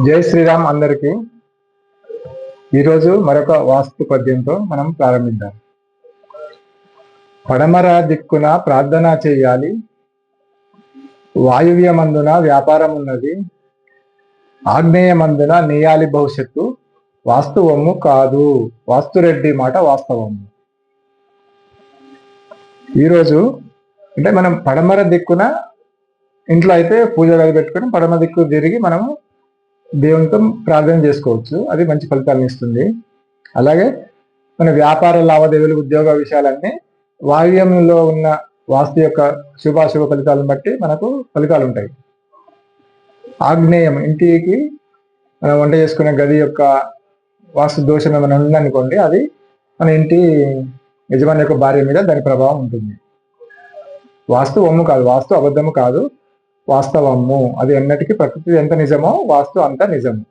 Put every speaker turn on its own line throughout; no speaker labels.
జై శ్రీరామ్ అందరికీ. ఈరోజు మరొక వాస్తు పద్యంతో మనం ప్రారంభిద్దాం. పడమర దిక్కున ప్రార్థన చేయాలి. వాయువ్యమందున వ్యాపారం ఉన్నది ఆగ్నేయమందున నేయాలి భవిష్యత్తు. వాస్తవము కాదు. వాస్తురెడ్డి మాట వాస్తవము. ఈరోజు అంటే మనం పడమర దిక్కున ఇంట్లో అయితే పూజ గది పెట్టుకొని పడమ దిక్కు తిరిగి మనము దేవునితో ప్రార్థన చేసుకోవచ్చు. అది మంచి ఫలితాలను ఇస్తుంది. అలాగే మన వ్యాపార లావాదేవీలు ఉద్యోగ విషయాలన్నీ వాయువ్యంలో ఉన్న వాస్తు యొక్క శుభాశుభ ఫలితాలను బట్టి మనకు ఫలితాలు ఉంటాయి. ఆగ్నేయం ఇంటికి మనం వంట చేసుకునే గది యొక్క వాస్తు దోషం ఏమైనా ఉందనుకోండి అది మన ఇంటి యజమాని యొక్క భార్య మీద దాని ప్రభావం ఉంటుంది. వాస్తు ఒమ్ము కాదు వాస్తు అబద్ధము కాదు. వాస్తవము. అది ఎన్నటికీ ప్రకృతి ఎంత నిజమో వాస్తు అంత నిజము.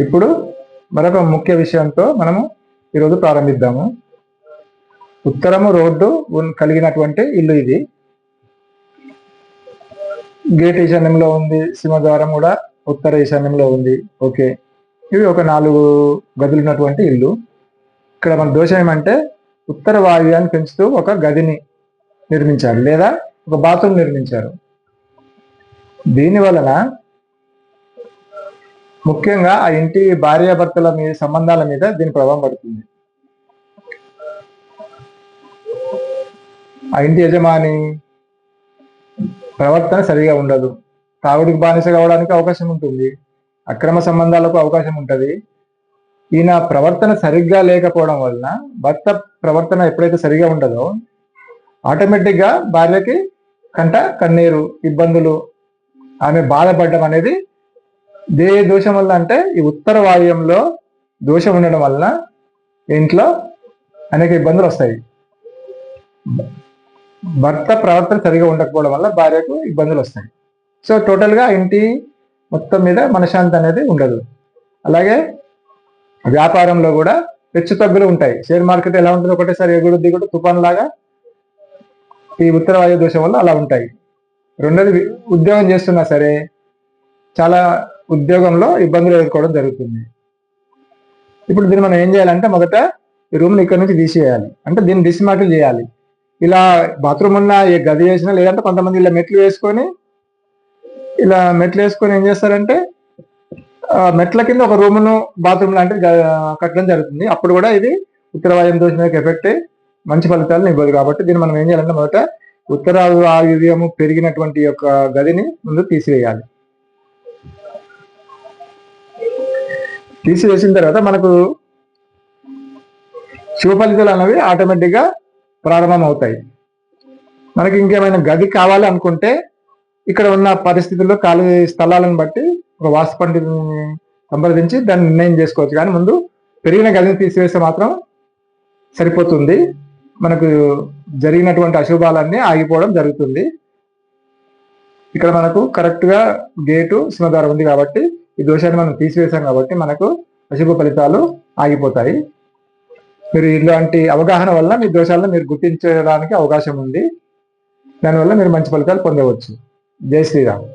ఇప్పుడు మరొక ముఖ్య విషయంతో మనము ఈరోజు ప్రారంభిద్దాము. ఉత్తరము రోడ్డు కలిగినటువంటి ఇల్లు ఇది. గేట్ ఈశాన్యంలో ఉంది సింహద్వారం కూడా ఉత్తర ఈశాన్యంలో ఉంది. ఓకే. ఇవి ఒక నాలుగు గదులు ఉన్నటువంటి ఇల్లు. ఇక్కడ మన దోషం ఏమంటే ఉత్తర వాయువ్యాన్ని పెంచుతూ ఒక గదిని నిర్మించారు లేదా ఒక బాత్రూమ్ నిర్మించారు. దీని వలన ముఖ్యంగా ఆ ఇంటి భార్యాభర్తల మీద సంబంధాల మీద దీని ప్రభావం పడుతుంది. ఆ ఇంటి యజమాని ప్రవర్తన సరిగా ఉండదు. తాగుడికి బానిస కావడానికి అవకాశం ఉంటుంది. అక్రమ సంబంధాలకు అవకాశం ఉంటుంది. ఈయన ప్రవర్తన సరిగ్గా లేకపోవడం వలన భర్త ప్రవర్తన ఎప్పుడైతే సరిగా ఉండదో ఆటోమేటిక్గా భార్యకి కంట కన్నీరు ఇబ్బందులు ఆమె బాధపడడం అనేది దే దోషం వల్ల అంటే ఈ ఉత్తర వాయువ్యంలో దోషం ఉండడం వల్ల ఇంట్లో అనేక ఇబ్బందులు వస్తాయి. భర్త ప్రవర్తన సరిగా ఉండకపోవడం వల్ల భార్యకు ఇబ్బందులు వస్తాయి. సో టోటల్గా ఇంటి మొత్తం మీద మనశ్శాంతి అనేది ఉండదు. అలాగే వ్యాపారంలో కూడా హెచ్చు తగ్గులు ఉంటాయి. షేర్ మార్కెట్ ఎలా ఉంటుంది ఒకటేసారి ఎగుడు దిగుడు తుఫాన్ లాగా ఈ ఉత్తర వాయు దోషం వల్ల అలా ఉంటాయి. రెండోది ఉద్యోగం చేస్తున్నా సరే చాలా ఉద్యోగంలో ఇబ్బందులు ఎదుర్కోవడం జరుగుతుంది. ఇప్పుడు దీన్ని మనం ఏం చేయాలంటే మొదట ఈ రూమ్ని ఇక్కడ నుంచి తీసేయాలి. అంటే దీన్ని డిస్మాటిల్ చేయాలి. ఇలా బాత్రూమ్ ఉన్న ఏ గది వేసినా లేదంటే కొంతమంది ఇలా మెట్లు వేసుకొని ఇలా మెట్లు వేసుకొని ఏం చేస్తారంటే మెట్ల కింద ఒక రూమును బాత్రూమ్ లాంటిది కట్టడం జరుగుతుంది. అప్పుడు కూడా ఇది ఉత్తరవాయం దోషం యొక్క ఎఫెక్ట్ మంచి ఫలితాలను ఇవ్వదు కాబట్టి దీన్ని మనం ఏం చేయాలంటే మొదట ఉత్తర వాయువ్యము పెరిగినటువంటి యొక్క గదిని ముందు తీసివేయాలి. తీసివేసిన తర్వాత మనకు శుభ ఫలితాలు అనేవి ఆటోమేటిక్గా ప్రారంభమవుతాయి. ప్రారంభం అవుతాయి మనకి ఇంకేమైనా గది కావాలి అనుకుంటే ఇక్కడ ఉన్న పరిస్థితుల్లో ఖాళీ స్థలాలను బట్టి ఒక వాస్తు పండితుని సంప్రదించి దాన్ని నిర్ణయం చేసుకోవచ్చు. కానీ ముందు పెరిగిన గదిని తీసివేస్తే మాత్రం సరిపోతుంది. మనకు జరిగినటువంటి అశుభాలన్నీ ఆగిపోవడం జరుగుతుంది. ఇక్కడ మనకు కరెక్ట్గా గేటు సింహద్వారం ఉంది కాబట్టి ఈ దోషాన్ని మనం తీసివేశాం కాబట్టి మనకు అశుభ ఫలితాలు ఆగిపోతాయి. మీరు ఇలాంటి అవగాహన వల్ల మీ దోషాలను మీరు గుర్తించడానికి అవకాశం ఉంది. దానివల్ల మీరు మంచి ఫలితాలు పొందవచ్చు. జై శ్రీరామ్.